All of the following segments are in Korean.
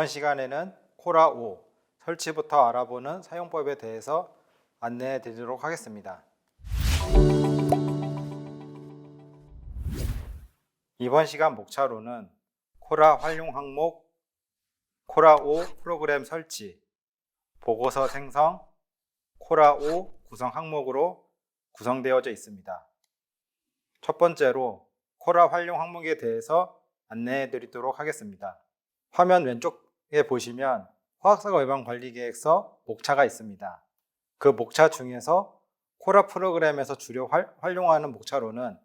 이번 시간에는 코라 5 설치부터 알아보는 사용법에 대해서 안내해 드리도록 하겠습니다. 이번 시간 목차로는 코라 활용 항목, 코라 5 프로그램 설치, 보고서 생성, 코라 5 구성 항목으로 구성되어져 있습니다. 첫 번째로 코라 활용 항목에 대해서 안내해 드리도록 하겠습니다. 화면 왼쪽에 보시면 화학사고 예방 관리 계획서 목차가 있습니다. 그 목차 중에서 코라 프로그램에서 주로 활, 활용하는 목차로는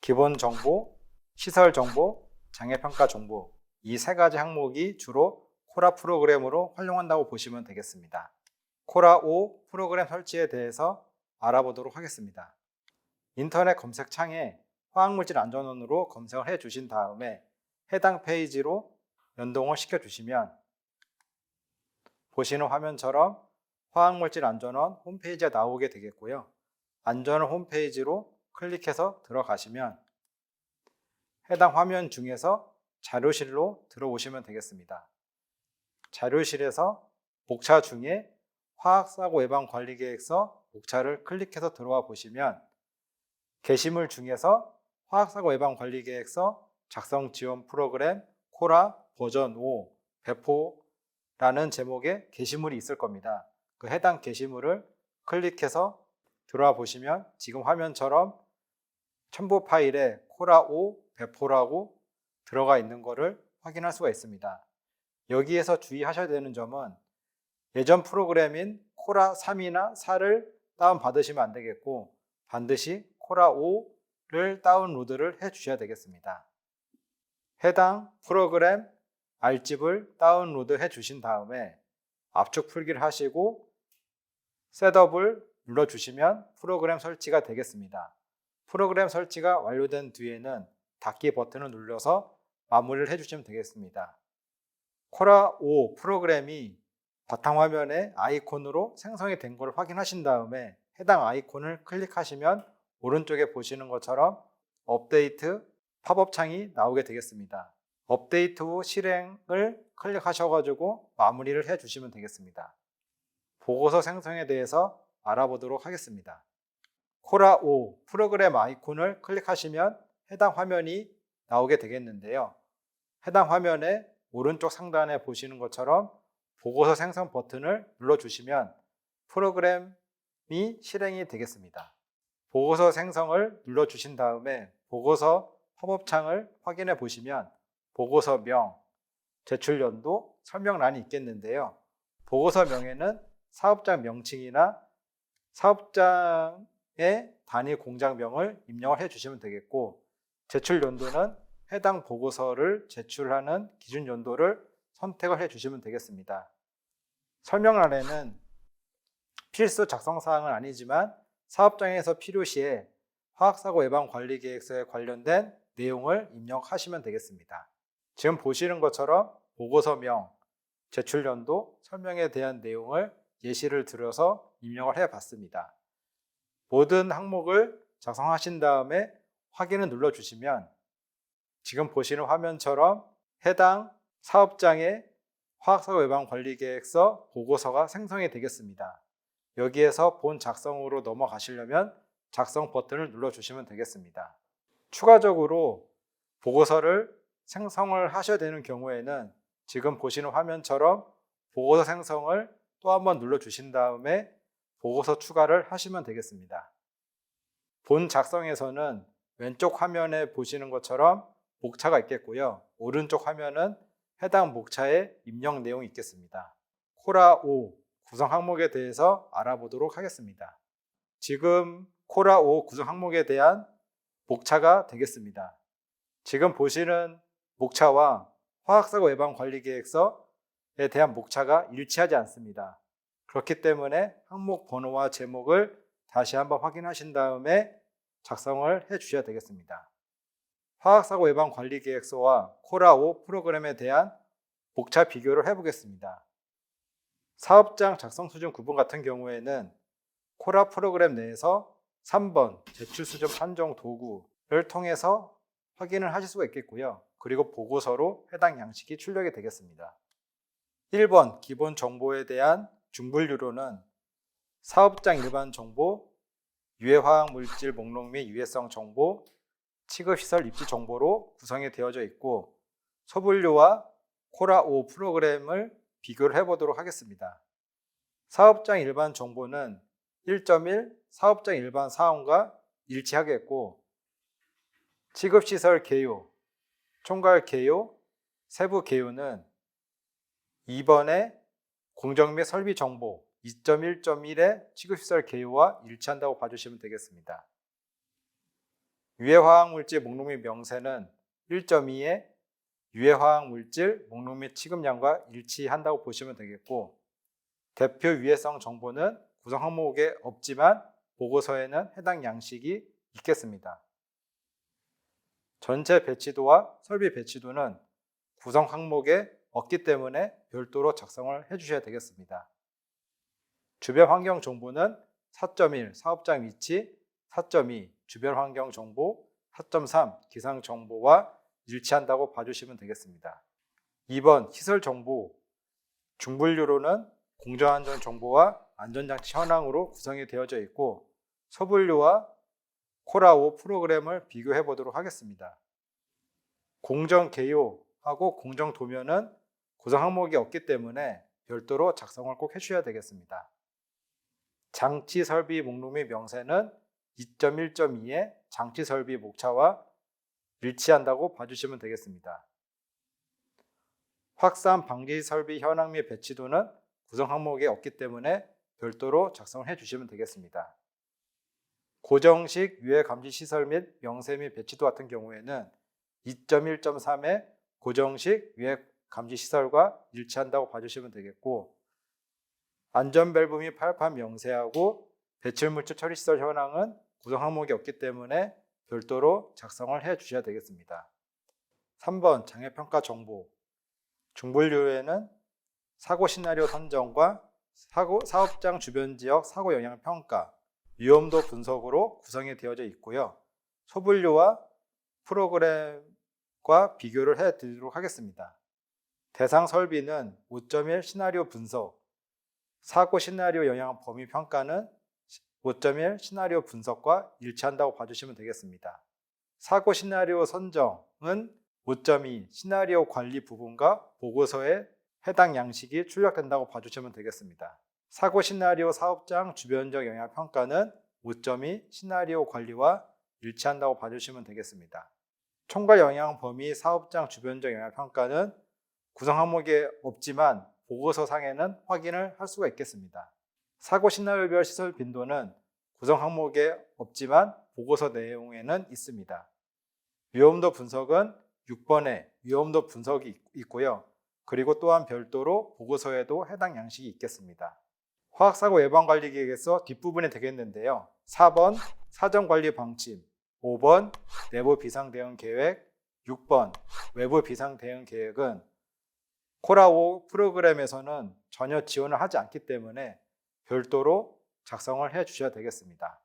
기본 정보, 시설 정보, 장애 평가 정보 이 세 가지 항목이 주로 코라 프로그램으로 활용한다고 보시면 되겠습니다. 코라 5 프로그램 설치에 대해서 알아보도록 하겠습니다. 인터넷 검색창에 화학물질 안전원으로 검색을 해 주신 다음에 해당 페이지로 연동을 시켜 주시면 보시는 화면처럼 화학물질 안전원 홈페이지가 나오게 되겠고요. 안전원 홈페이지로 클릭해서 들어가시면 해당 화면 중에서 자료실로 들어오시면 되겠습니다. 자료실에서 목차 중에 화학사고 예방 관리 계획서 목차를 클릭해서 들어와 보시면 게시물 중에서 화학사고 예방 관리 계획서 작성 지원 프로그램 코라 버전 5 배포라는 제목의 게시물이 있을 겁니다. 그 해당 게시물을 클릭해서 들어와 보시면 지금 화면처럼 첨부 파일에 코라 5 배포라고 들어가 있는 것을 확인할 수가 있습니다. 여기에서 주의하셔야 되는 점은 예전 프로그램인 코라 3이나 4를 다운받으시면 안 되겠고 반드시 코라 5를 다운로드를 해 주셔야 되겠습니다. 해당 프로그램 알집을 다운로드 해 주신 다음에 압축 풀기를 하시고 셋업을 눌러 주시면 프로그램 설치가 되겠습니다. 프로그램 설치가 완료된 뒤에는 닫기 버튼을 눌러서 마무리를 해 주시면 되겠습니다. 코라 5 프로그램이 바탕화면에 아이콘으로 생성이 된 것을 확인하신 다음에 해당 아이콘을 클릭하시면 오른쪽에 보시는 것처럼 업데이트 팝업 창이 나오게 되겠습니다. 업데이트 후 실행을 클릭하셔가지고 마무리를 해주시면 되겠습니다. 보고서 생성에 대해서 알아보도록 하겠습니다. 코라 5 프로그램 아이콘을 클릭하시면 해당 화면이 나오게 되겠는데요. 해당 화면에 오른쪽 상단에 보시는 것처럼 보고서 생성 버튼을 눌러주시면 프로그램이 실행이 되겠습니다. 보고서 생성을 눌러주신 다음에 보고서 팝업창을 확인해 보시면 보고서명, 제출 연도, 설명란이 있겠는데요. 보고서명에는 사업장 명칭이나 사업장의 단위 공장명을 입력을 해 주시면 되겠고 제출 연도는 해당 보고서를 제출하는 기준 연도를 선택을 해 주시면 되겠습니다. 설명란에는 필수 작성 사항은 아니지만 사업장에서 필요시에 화학사고 예방 관리 계획서에 관련된 내용을 입력하시면 되겠습니다. 지금 보시는 것처럼 보고서명, 제출 연도, 설명에 대한 내용을 예시를 들어서 입력을 해 봤습니다. 모든 항목을 작성하신 다음에 확인을 눌러 주시면 지금 보시는 화면처럼 해당 사업장의 화학사고 예방 관리 계획서 보고서가 생성이 되겠습니다. 여기에서 본 작성으로 넘어가시려면 작성 버튼을 눌러 주시면 되겠습니다. 추가적으로 보고서를 생성을 하셔야 되는 경우에는 지금 보시는 화면처럼 보고서 생성을 또 한번 눌러 주신 다음에 보고서 추가를 하시면 되겠습니다. 본 작성에서는 왼쪽 화면에 보시는 것처럼 목차가 있겠고요. 오른쪽 화면은 해당 목차의 입력 내용이 있겠습니다. 코라 5 구성 항목에 대해서 알아보도록 하겠습니다. 지금 코라 5 구성 항목에 대한 목차가 되겠습니다. 지금 보시는 목차와 화학사고 예방 관리 계획서에 대한 목차가 일치하지 않습니다. 그렇기 때문에 항목 번호와 제목을 다시 한번 확인하신 다음에 작성을 해 주셔야 되겠습니다. 화학사고 예방 관리 계획서와 코라5 프로그램에 대한 목차 비교를 해 보겠습니다. 사업장 작성 수준 구분 같은 경우에는 코라 프로그램 내에서 3번 제출 수준 판정 도구를 통해서 확인을 하실 수가 있겠고요. 그리고 보고서로 해당 양식이 출력이 되겠습니다. 1번 기본 정보에 대한 중분류로는 사업장 일반 정보, 유해화학 물질 목록 및 유해성 정보, 취급시설 입지 정보로 구성이 되어져 있고 소분류와 코라5 프로그램을 비교를 해보도록 하겠습니다. 사업장 일반 정보는 1.1 사업장 일반 사원과 일치하겠고 취급시설 개요, 총괄 개요, 세부 개요는 2번의 공정 및 설비 정보 2.1.1의 취급시설 개요와 일치한다고 봐주시면 되겠습니다. 유해화학물질 목록 및 명세는 1.2의 유해화학물질 목록 및 취급량과 일치한다고 보시면 되겠고 대표 유해성 정보는 구성 항목에 없지만 보고서에는 해당 양식이 있겠습니다. 전체 배치도와 설비 배치도는 구성 항목에 없기 때문에 별도로 작성을 해주셔야 되겠습니다. 주변 환경 정보는 4.1 사업장 위치, 4.2 주변 환경 정보, 4.3 기상 정보와 일치한다고 봐주시면 되겠습니다. 2번 시설 정보 중분류로는 공정안전 정보와 안전장치 현황으로 구성이 되어져 있고 소분류와 코라5 프로그램을 비교해 보도록 하겠습니다. 공정 개요하고 공정 도면은 구성 항목이 없기 때문에 별도로 작성을 꼭 해주셔야 되겠습니다. 장치 설비 목록 및 명세는 2.1.2의 장치 설비 목차와 일치한다고 봐주시면 되겠습니다. 확산 방지 설비 현황 및 배치도는 구성 항목에 없기 때문에 별도로 작성을 해 주시면 되겠습니다. 고정식 유해 감지 시설 및 명세 및 배치도 같은 경우에는 2.1.3의 고정식 유해 감지 시설과 일치한다고 봐주시면 되겠고 안전 밸브 및 팔판 명세하고 배출 물질 처리 시설 현황은 구성 항목이 없기 때문에 별도로 작성을 해 주셔야 되겠습니다. 3번 장애 평가 정보 중분류에는 사고 시나리오 선정과 사고, 사업장 주변 지역 사고 영향 평가, 위험도 분석으로 구성이 되어져 있고요. 소분류와 프로그램과 비교를 해 드리도록 하겠습니다. 대상 설비는 5.1 시나리오 분석, 사고 시나리오 영향 범위 평가는 5.1 시나리오 분석과 일치한다고 봐주시면 되겠습니다. 사고 시나리오 선정은 5.2 시나리오 관리 부분과 보고서에 해당 양식이 출력된다고 봐주시면 되겠습니다. 사고 시나리오 사업장 주변적 영향 평가는 5.2 시나리오 관리와 일치한다고 봐주시면 되겠습니다. 총괄 영향 범위 사업장 주변적 영향 평가는 구성 항목에 없지만 보고서 상에는 확인을 할 수가 있겠습니다. 사고 시나리오별 시설 빈도는 구성 항목에 없지만 보고서 내용에는 있습니다. 위험도 분석은 6번에 위험도 분석이 있고요. 그리고 또한 별도로 보고서에도 해당 양식이 있겠습니다. 화학사고 예방관리계획에서 뒷부분에 되겠는데요. 4번 사전관리 방침, 5번 내부 비상대응 계획, 6번 외부 비상대응 계획은 코라5 프로그램에서는 전혀 지원을 하지 않기 때문에 별도로 작성을 해 주셔야 되겠습니다.